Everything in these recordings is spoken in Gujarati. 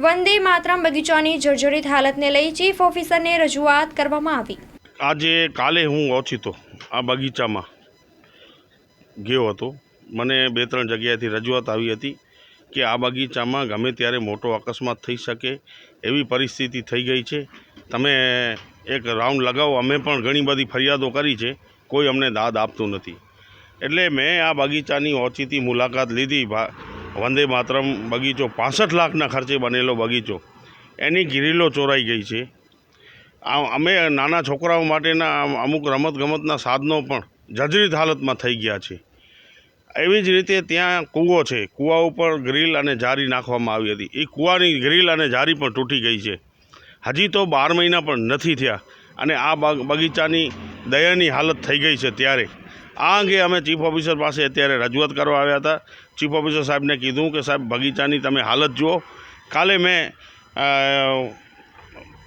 વંદે માતરમ બગીચાની જર્જરિત હાલતને લઈ ચીફ ઓફિસરને રજૂઆત કરવામાં આવી. આજે કાલે હું ઓછીતો આ બગીચામાં ગયો હતો. મને બે ત્રણ જગ્યાએથી રજૂઆત આવી હતી કે આ બગીચામાં ગમે ત્યારે મોટો અકસ્માત થઈ શકે એવી પરિસ્થિતિ થઈ ગઈ છે. તમે એક રાઉન્ડ લગાવો. અમે પણ ઘણી બધી ફરિયાદો કરી છે. કોઈ અમને દાદ આપતું નથી. એટલે મેં આ બગીચાની ઓછીથી મુલાકાત લીધી. ભા- વંદે માતરમ બગીચો, પાસઠ લાખના ખર્ચે બનેલો બગીચો. એની ગિરીલો ચોરાઈ ગઈ છે. અમે નાના છોકરાઓ માટેના અમુક રમતગમતના સાધનો પણ જર્જરિત હાલતમાં થઈ ગયા છે. એવી જ રીતે ત્યાં કૂવો છે. કૂવા ઉપર ગ્રીલ અને જારી નાખવામાં આવી હતી. એ કૂવાની ગ્રીલ અને જારી પણ તૂટી ગઈ છે. હજી તો બાર મહિના પણ નથી થયા અને આ બાગ, બગીચાની દયાની હાલત થઈ ગઈ છે ત્યારે. આ અંગે અમે ચીફ ઓફિસર પાસે અત્યારે રજૂઆત કરવા આવ્યા હતા. ચીફ ઓફિસર સાહેબને કીધું કે સાહેબ, બગીચાની તમે હાલત જુઓ. કાલે મેં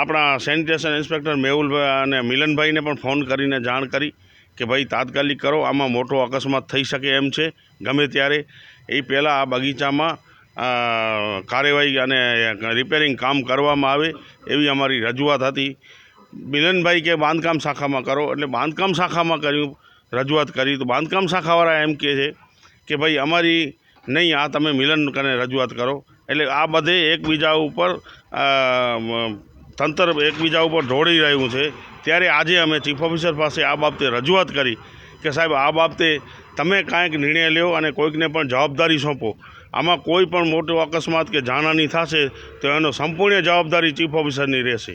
આપણા સેનિટેશન ઇન્સ્પેક્ટર મેહુલભાઈ અને મિલનભાઈને પણ ફોન કરીને જાણ કરી કે ભાઈ, તાત્કાલિક કરો, આમાં મોટો અકસ્માત થઈ શકે એમ છે, ગમે ત્યારે. એ પહેલાં આ બગીચામાં કાર્યવાહી અને રિપેરિંગ કામ કરવામાં આવે એવી અમારી રજૂઆત હતી. મિલનભાઈ કે, બાંધકામ શાખામાં કરો. એટલે બાંધકામ શાખામાં કર્યું. રજૂઆત કરી તો બાંધકામ શાખાવાળા એમ કહે છે કે ભાઈ અમારી નહીં, આ તમે મિલન કને રજૂઆત કરો. એટલે આ બધે એકબીજા ઉપર તંત્ર એકબીજા ઉપર ઢોળી રહ્યું છે. ત્યારે આજે અમે ચીફ ઓફિસર પાસે આ બાબતે રજૂઆત કરી કે સાહેબ, આ બાબતે તમે કાંઈક નિર્ણય લ્યો અને કોઈકને પણ જવાબદારી સોંપો. આમાં કોઈ પણ મોટો અકસ્માત કે જાનહાની થશે તો એનો સંપૂર્ણ જવાબદારી ચીફ ઓફિસરની રહેશે.